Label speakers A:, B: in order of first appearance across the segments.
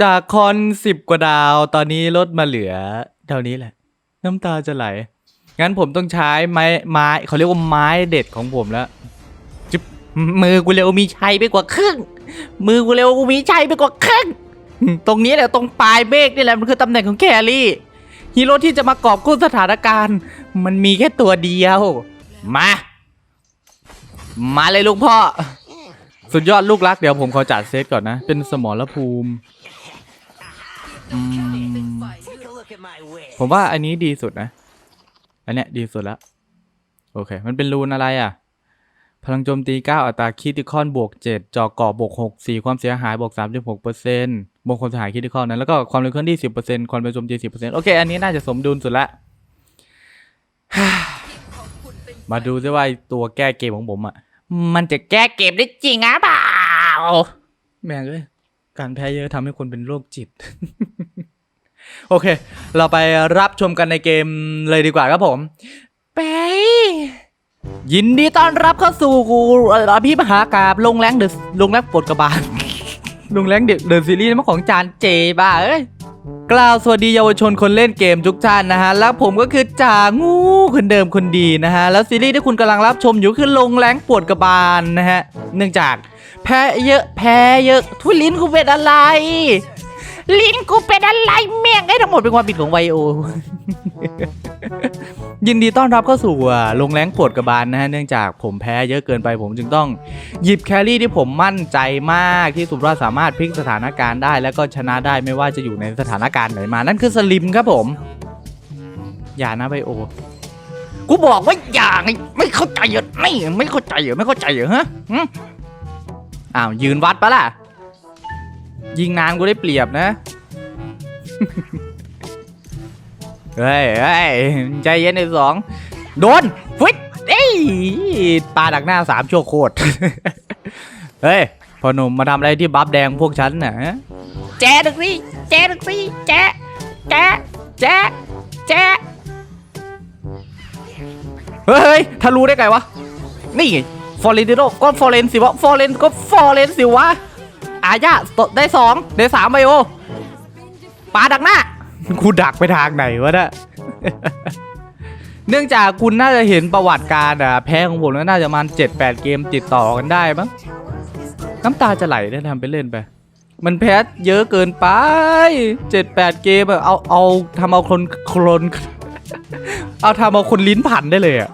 A: จากคอนสิบกว่าดาว ตอนนี้ลดมาเหลือเท่านี้แหละ น้ำตาจะไหล งั้นผมต้องใช้ไม้ไม้เขาเรียกว่าไม้เด็ดของผมแล้วจุบมือกูเร็วมีชัยไปกว่าครึ่ง มือกูเร็วกูมีชัยไปกว่าครึ่ง ตรงนี้แหละตรงปลายเบรกนี่แหละมันคือตำแหน่งของแครี่ ฮีโร่ที่จะมากอบกู้สถานการณ์ มันมีแค่ตัวเดียว มา มาเลยลูกพ่อ สุดยอดลูกรักเดี๋ยวผมขอจัดเซตก่อนนะ เป็นสมรภูมิ ผมว่าอันนี้ดีสุดนะ อันเนี้ยดีสุดแล้ว โอเค มันเป็นรูนอะไรอะ พลังโจมตี 9 อัตราคิติคอนบวก 7จอก่อบวก6 4 ความเสียหายบวก 36เปอร์เซ็นต์บวกความเสียหายคิติคอนนั้น แล้วก็ความเร็วเคลื่อนที่ 10เปอร์เซ็นต์ความเร็วโจมตี 10เปอร์เซ็นต์โอเค อันนี้น่าจะสมดุลสุดละ มาดูซิว่าตัวแก้เกมของผมอะ มันจะแก้เกมได้จริงอะเปล่า แม่งเอ้ยการแพ้เยอะทำให้คนเป็นโรคจิต โอเค เราไปรับชมกันในเกมเลยดีกว่าครับผม ไป ยินดีต้อนรับเข้าสู่กูเอ่อพี่มหากราบลงแรงเดอะลงแรงปลดกระบาลลงแรงเดอะเดอะซีรีส์มาของจานเจบ้าเอ้ยกล่าวสวัสดีเยาวชนคนเล่นเกมทุกท่านนะฮะ แล้วผมก็คือจ่างูคนเดิมคนดีนะฮะ แล้วซีรีส์ที่คุณกำลังรับชมอยู่คือลงแรงปวดกระบาลนะฮะ เนื่องจากแพ้เยอะแพ้เยอะทุลิ้นกูเป็นอะไร ลิ้นกูเป็นอะไรเมี่ยงไอ้ทั้งหมดเป็นความผิดของไวโอ ยินดีต้อนรับเข้าสู่ลงแรงปวดกระบาลนะฮะเนื่องจากผมแพ้เยอะเกินไปผมจึงต้องหยิบแครี่ที่ผมมั่นใจมากที่สุดว่าสามารถพลิกสถานการณ์ได้ แล้วก็ชนะได้ไม่ว่าจะอยู่ในสถานการณ์ไหนมา นั่นคือสลิมครับผม อย่านะไบโอ กูบอกว่าอย่าไงไม่เข้าใจเหรอไม่ไม่เข้าใจเหรอไม่เข้าใจเหรอฮะอ้าวยืนวัดปะล่ะ ยิงนานกูได้เปรียบนะ เฮ้ยเฮ้ยใจเย็นไอ้สองโดนฟิตเอ้ยปลาดักหน้าสามชั่วโคตร เฮ้ยพอหนุ่มมาทำอะไรที่บัฟแดงพวกฉันน่ะฮะแจ๊ดึกสิแจ๊ดึกสิแจ๊แจ๊แจ๊แจ๊เฮ้ยทะลุได้ไงวะ นี่ฟอร์เรนติโดก็ฟอร์เรนสิวะ ฟอร์เรนก็ฟอร์เรนสิวะ อาญาได้สองได้สามไบโอปลาดักหน้า กูดักไปทางไหนวะเนี่ย เนื่องจากคุณน่าจะเห็นประวัติการอะแพ้ของผมแล้วน่าจะประมาณ7 8เกมติดต่อกันได้มั้งน้ำตาจะไหลได้ทำไปเล่นไป มันแพ้เยอะเกินไป7 8เกมอะเอาเอาทำเอาคนคนเอาทำเอาคนลิ้นพันได้เลยอะ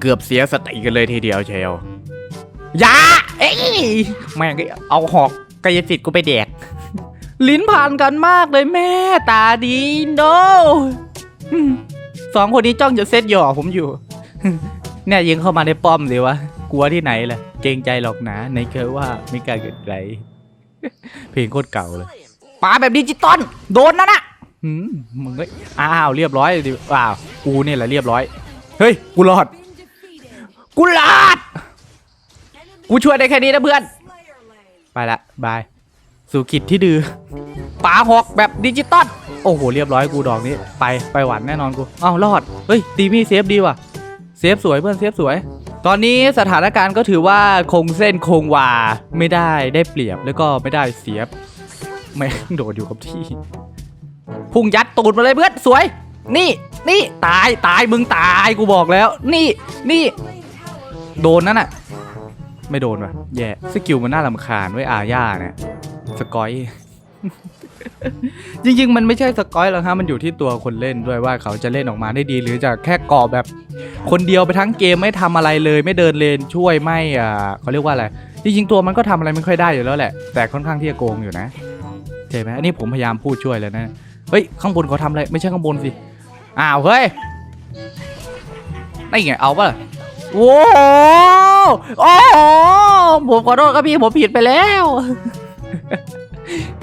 A: เกือบเสียสติกันเลยทีเดียวเชลยาเอ้ยแม่งเอาหอกกายสิทธิ์กูไปแดก ลิ้นผ่านกันมากเลยแม่ตาดีโนอืมสองคนนี้จ้องจะเซตหยอกผมอยู่เนี่ยยิงเข้ามาในป้อมสิวะกลัวที่ไหนล่ะ เกรงใจหรอกนะในเคยว่าไม่กล้าเกิดไรเพลงโคตรเก่าเลยปาแบบดิจิตอลโดนนะนะหืมมึงเอ้ยอ้าวเรียบร้อยดิว้าวกูเนี่ยแหละเรียบร้อย เฮ้ยกูรอดกูรอดกูช่วยได้แค่นี้นะเพื่อน ไปละบาย สู่ขิดที่ดื้อปาหอกแบบดิจิตอลโอ้โหเรียบร้อยกูดอกนี้ไปไปหวันแน่นอนกูเอ้ารอดเฮ้ยตีมี่เซฟดีว่ะเซฟสวยเพื่อนเซฟสวย ตอนนี้สถานการณ์ก็ถือว่าคงเส้นคงวาไม่ได้ได้เปรียบแล้วก็ไม่ได้เสียบไม่โดดอยู่กับที่ พุ่งยัดตูดมาเลยเพื่อนสวย นี่นี่ตายตายมึงตายกูบอกแล้ว นี่นี่ โดนนั่นน่ะ ไม่โดนว่ะแย่สกิลมันน่ารำคาญไว้ยอาญาเนี่ย สกอย จริง ๆ มันไม่ใช่สกอยหรอกฮะมันอยู่ที่ตัวคนเล่นด้วยว่าเขาจะเล่นออกมาได้ดี หรือจะแค่กรอแบบ คนเดียวไปทั้งเกมไม่ทำอะไรเลย ไม่เดินเลนช่วยไม่อ่าเขาเรียกว่าอะไรจริงๆตัวมันก็ทำอะไรไม่ค่อยได้อยู่แล้วแหละ แต่ค่อนข้างที่จะโกงอยู่นะใช่ไหมอันนี้ผมพยายามพูดช่วยแล้วนะเฮ้ยข้างบนเขาทำอะไรไม่ใช่ข้างบนสิอ้าวเฮ้ยนี่ไงเอาป่ะโอ้โหโอ้โหผมขอโทษครับพี่ผมผิดไปแล้ว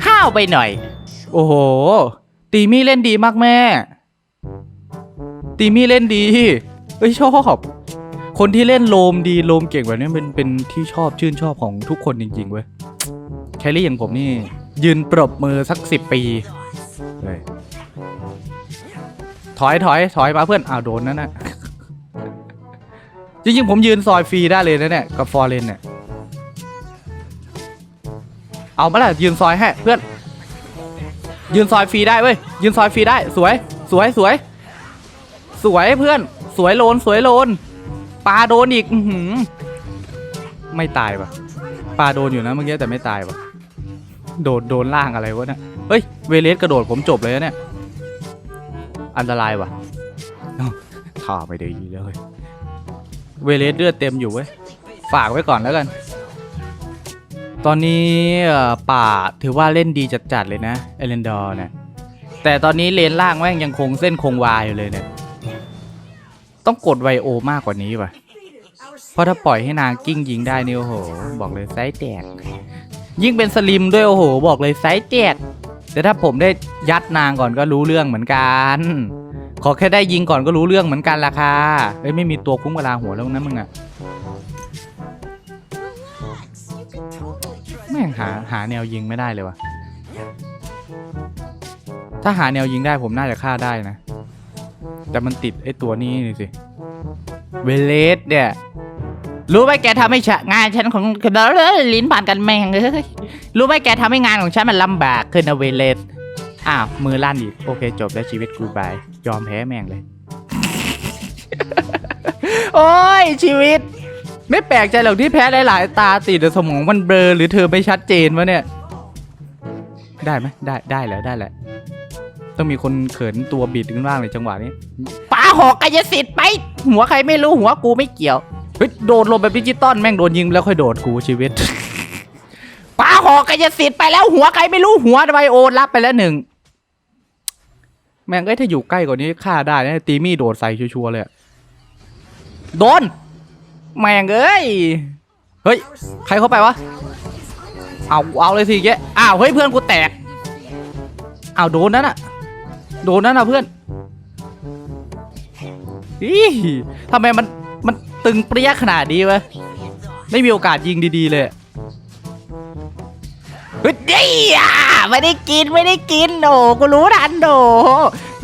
A: ข้าวไปหน่อย โอ้โห ตีมี่เล่นดีมากแม่ ตีมี่เล่นดี เอ้ยชอบ คนที่เล่นโลมดีโลมเก่งแบบนี้เป็นเป็นที่ชอบชื่นชอบของทุกคนจริง ๆ เว้ย แคลรี่อย่างผมนี่ ยืนปรบมือสักสิบปีเลยถอยถอยถอยมาเพื่อนอ้าวโดนนั่นนะจริงๆผมยืนซอยฟรีได้เลยนะเนี่ยกับฟอร์เรนเนี่ย เอามาละยืนซอยให้เพื่อน ยืนซอยฟรีได้เว้ยยืนซอยฟรีได้สวยสวยสวย สวยเพื่อน สวยโลนสวยโลนปลาโดนอีกอืไม่ตายปะปลาโดนอยู่นะเมื่อกี้แต่ไม่ตายปะโดนโดนล่างอะไรวะเนี่ยเฮ้ยเวเลสกระโดดผมจบเลยนะเนี่ยอันตรายวะเอ้าท่าไม่ได้เลยเวเลสเลือดเต็มอยู่เว้ยฝากไว้ก่อนแล้วกัน ตอนนี้ป่าถือว่าเล่นดีจัดๆเลยนะเอเลนดอร์เนี่ยแต่ตอนนี้เลนล่างแม่งยังคงเส้นคงวายอยู่เลยเนี่ย ต้องกดไวโอมากกว่านี้ว่ะ เพราะถ้าปล่อยให้นางกิ้งยิงได้นี่โอ้โห บอกเลยไซส์แตก ยิ่งเป็นสลิมด้วยโอ้โห บอกเลยไซส์แตก แต่ถ้าผมได้ยัดนางก่อนก็รู้เรื่องเหมือนกัน ขอแค่ได้ยิงก่อนก็รู้เรื่องเหมือนกันล่ะค่ะเอ้ยไม่มีตัวคุ้มกระลาหัวแล้วนะมึงอะ แม่งหาหาแนวยิงไม่ได้เลยวะถ้าหาแนวยิงได้ผมน่าจะฆ่าได้นะ แต่มันติดไอ้ตัวนี้นี่สิ เวเลสเนี่ย รู้ไหมแกทำให้ฉะงานฉันของเอ้ยลิ้นผ่านกันแม่งเอ้ยรู้ไหมแกทำให้งานของฉันมันลำบากขึ้นนะเวเลสอ้าวมือลั่นอีกโอเคจบแล้วชีวิตกูบาย ยอมแพ้แม่งเลย โอ้ยชีวิต ไม่แปลกใจหรอกที่แพ้หลายๆ ตาติดแต่สมองมันเบลอหรือเธอไม่ชัดเจนวะเนี่ย ได้ไหมได้ได้แล้วได้แล้วต้องมีคนเขินตัวบิดขึ้นบ้างในจังหวะนี้ปาหอกกายสิทธิ์ไป หัวใครไม่รู้หัวกูไม่เกี่ยวเฮ้ยโดดลงแบบดิจิตอลแม่งโดนยิงแล้วค่อยโดดกูชีวิตปาหอกกายสิทธิ์ไปแล้วหัวใครไม่รู้หัวไวโอรับไปแล้วหนึ่งแม่งเอ้ยถ้าอยู่ใกล้กว่านี้ฆ่าได้นะตีมี่โดดใส่ชัวร์ๆเลยอะโดน แม่งเอ้ย เฮ้ย ใครเข้าไปวะ เอาเอาเลยสิแกอ้าวเฮ้ยเพื่อนกูแตก อ้าวโดนนั่นอะโดนนั่นอะเพื่อนอีทำไมมันมันตึงเปรี้ยขนาดนี้วะ ไม่มีโอกาสยิงดีๆเลยเฮ้ยเดียไม่ได้กินไม่ได้กินโดกูรู้ทันโด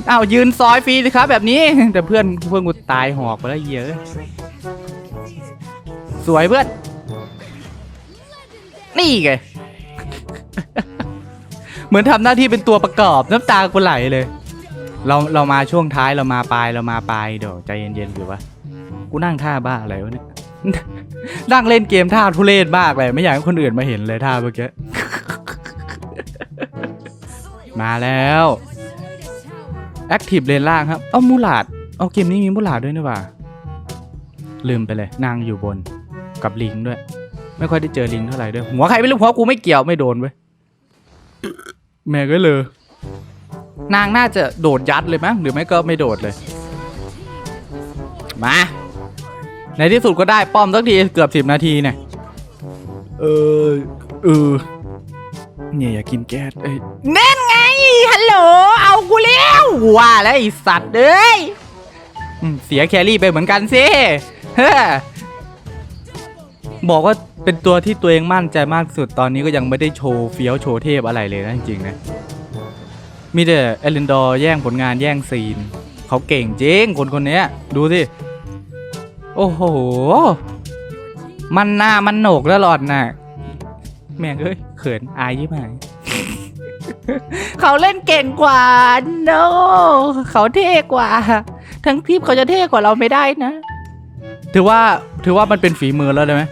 A: อ้าวยืนซอยฟรีสิครับแบบนี้ แต่เพื่อนเพื่อนกูตายหอกไปแล้วเยอะ สวยเพื่อน นี่ไง เหมือนทำหน้าที่เป็นตัวประกอบน้ำตากูไหลเลย เราเรามาช่วงท้ายเรามาปลายเรามาปลายเดี๋ยวใจเย็นๆหรือวะ กูนั่งท่าบ้าอะไรวะเนี่ย นั่งเล่นเกมท่าทุเรศมากเลยไม่อยากให้คนอื่นมาเห็นเลยท่าเมื่อกี้ มาแล้วแอคทีฟเลนล่างครับ เอ้ามูลาด เอาเกมนี้มีมูลาดด้วยนี่หว่า ลืมไปเลยนางอยู่บน กับลิงด้วย ไม่ค่อยได้เจอลิงเท่าไหร่ด้วยหัวใครไม่รู้หัวกูไม่เกี่ยวไม่โดนเว้ยแม่ก็เลย นางน่าจะโดดยัดเลยมั้งหรือไม่ก็ไม่โดดเลย มา ในที่สุดก็ได้ป้อมสักทีเกือบสิบนาทีเนี่ยเออเออเนี่ยอยากกินแก๊สเอ้ยเน่นไงฮัลโหลเอากูแล้วว่าแล้วไอสัตว์เอ้ยอืมเสียแครี่ไปเหมือนกันสิเฮ้อ บอกว่าเป็นตัวที่ตัวเองมั่นใจมากสุดตอนนี้ก็ยังไม่ได้โชว์เฟี้ยวโชว์เทพอะไรเลยนะจริงๆนะ มีแต่เอลินดอร์แย่งผลงานแย่งซีน เขาเก่งจริงคนคนเนี้ยดูสิ โอ้โห มันหน้ามันโหนกแล้วหลอดน่ะ แม่งเอ้ยเขินอายยิ่งไหเขาเล่นเก่งกว่าโนเขาเท่กว่า ทั้งทีมเขาจะเท่กว่าเราไม่ได้นะ ถือว่าถือว่ามันเป็นฝีมือแล้วได้ไหม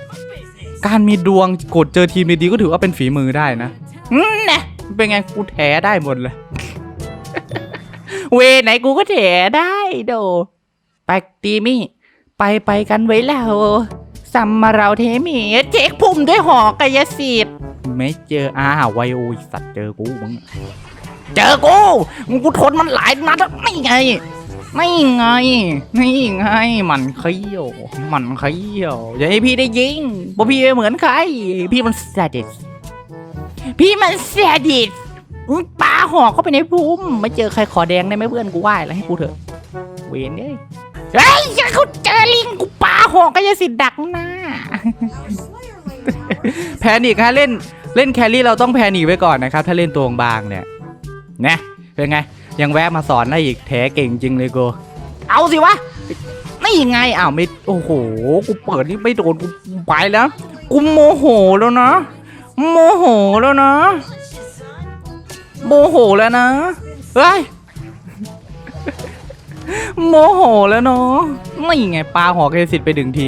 A: การมีดวงกดเจอทีมดีๆก็ถือว่าเป็นฝีมือได้นะอืมนะเป็นไงกูแถได้หมดเลย เวไหนกูก็แถได้โด ไปตีมี่ไปไปกันไว้แล้วซัมมาเราเทมีเช็คพุ่มด้วยหอกายสิทธิ์ไม่เจออ้าวไวโอสัตว์เจอกูมึงเจอกูมึงกูทนมันหลายนัดแล้วไม่ไง ไม่ไงไม่ไง มันเขี้ยว มันเขี้ยว อย่าให้พี่ได้ยิงเพราะพี่ไม่เหมือนใคร พี่มันแซดิสพี่มันแซดิสปาหอกเข้าไปในพุ่มไม่เจอใครขอแดงได้ไหมเพื่อนกูไหว้แล้วให้กูเถอะ เวนเนี่ยเฮ้ยเขาเจอลิงกูปาหอกก็จะสิดักหน้าแพนิกฮะเล่นเล่นแครี่เราต้องแพนิกไว้ก่อนนะครับ ถ้าเล่นตัวบางเนี่ยนะเป็นไง ยังแวะมาสอนได้อีกแท้เก่งจริงเลยกูเอาสิวะนี่ยังไงอ้าวไม่โอ้โหกูเปิดนี่ไม่โดนกูไปแล้วกูโมโหแล้วนะโมโหแล้วนะโมโหแล้วนะเฮ้ยโมโหแล้วเนาะนี่ไงปลาหอกเคสิทไปหนึ่งที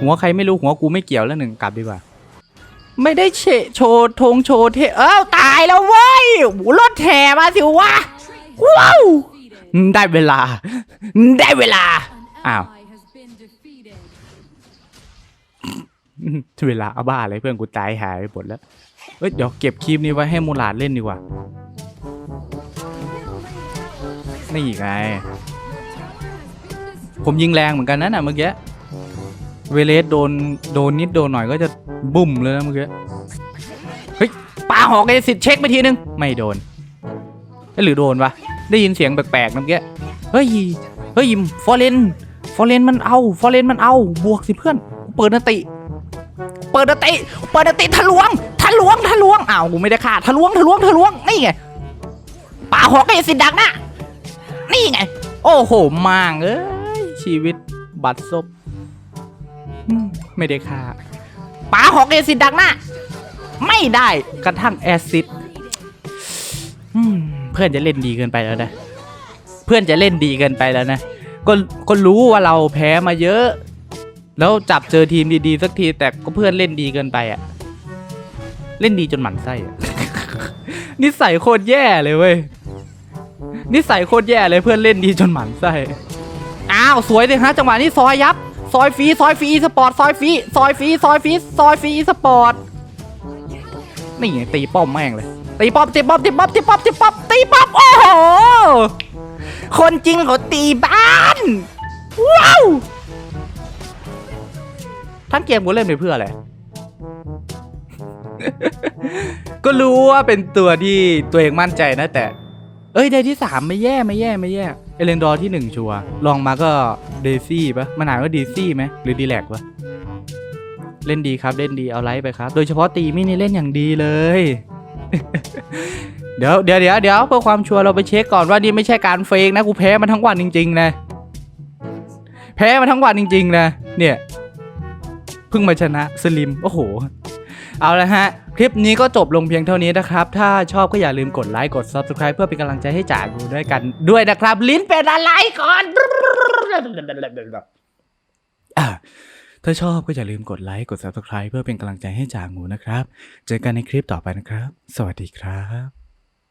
A: หัวใครไม่รู้หัวกูไม่เกี่ยวแล้วหนึ่งกลับดีกว่า ไม่ได้เชโชว์ธงโชว์เทเอ้าตายแล้วเว้ยรถแห่มาสิวะ ว้าวได้เวลา ได้เวลา อ้าวเวลาเอาบ้าอะไรเพื่อนกูตายหายไปหมดแล้วเอ้ยเดี๋ยวเก็บคลิปนี้ไว้ให้มูลาดเล่นดีกว่า นี่ไง ผมยิงแรงเหมือนกันนะน่ะเมื่อกี้ เวเลสโดนโดนนิดโดนหน่อยก็จะบุ่มเลยนะเมื่อกี้ เฮ้ยปาหอกไอ้สิทธิ์เช็คไปทีนึง ไม่โดน หรือโดนวะ ได้ยินเสียงแปลกๆนะเมื่อกี้เฮ้ยเฮ้ยฟอเรนฟอเรนมันเอาฟอเรนมันเอาบวกสิเพื่อนเปิดนติ เปิดนติ เปิดนติทะลวงทะลวงทะลวงอ้าวกูไม่ได้ฆ่าทะลวงทะลวงทะลวงนี่ไงป่าหอกไอ้สิดักนะนี่ไง โอ้โหมางเอ้ยชีวิตบัตรซบไม่ได้ค่าป๋าหอกเอซิดดังหน้าไม่ได้กระทั่งแอซิดอืม เพื่อนจะเล่นดีเกินไปแล้วนะ เพื่อนจะเล่นดีเกินไปแล้วนะ ก็ก็รู้ว่าเราแพ้มาเยอะ แล้วจับเจอทีมดีๆสักที แต่ก็เพื่อนเล่นดีเกินไปอะเล่นดีจนหมั่นไส้อะนิสัยโคตรแย่เลยเว้ย นิสัยโคตรแย่เลยเพื่อนเล่นดีจนหมันไส้ อ้าวสวยเลยฮะจังหวะนี้ซอยยับ ซอยฟรีซอยฟรีสปอร์ตซอยฟรีซอยฟรีซอยฟรีซอยฟรีสปอร์ต นี่ไงตีป้อมแม่งเลย ตีป้อมตีป้อมตีป้อมตีป้อมตีป้อมตีป้อมโอ้โหคนจริงเขาตีบ้านว้าวทั้งเกมกูเล่นไปเพื่ออะไรก็รู้ว่าเป็นตัวที่ตัวเองมั่นใจนะแต่ เอ้ย ได้ที่สามไม่แย่ไม่แย่ไม่แย่เอเลนดอร์ที่หนึ่งชัวร์ลองมาก็เดซี่ปะมันอ่านว่าเดซี่ไหมหรือดีแลกวะเล่นดีครับเล่นดีเอาไลท์ไปครับ โดยเฉพาะตีมินี่เล่นอย่างดีเลย เดี๋ยวเดี๋ยวเดี๋ยวเดี๋ยวเพื่อความชัวร์เราไปเช็คก่อนว่านี่ไม่ใช่การเฟกนะกูแพ้มาทั้งวันจริง ๆ นะ แพ้มาทั้งวันจริง ๆ นะ เนี่ยเพิ่งมาชนะสลิมโอ้โห เอาละฮะ คลิปนี้ก็จบลงเพียงเท่านี้นะครับ ถ้าชอบก็อย่าลืมกดไลค์กด Subscribe เพื่อเป็นกำลังใจให้จ่ากูด้วยกันด้วยนะครับ ลิ้นเป็นอะไรก่อน ถ้าชอบก็อย่าลืมกดไลค์กด Subscribe เพื่อเป็นกำลังใจให้จ่าหมูนะครับ เจอกันในคลิปต่อไปนะครับ สวัสดีครับ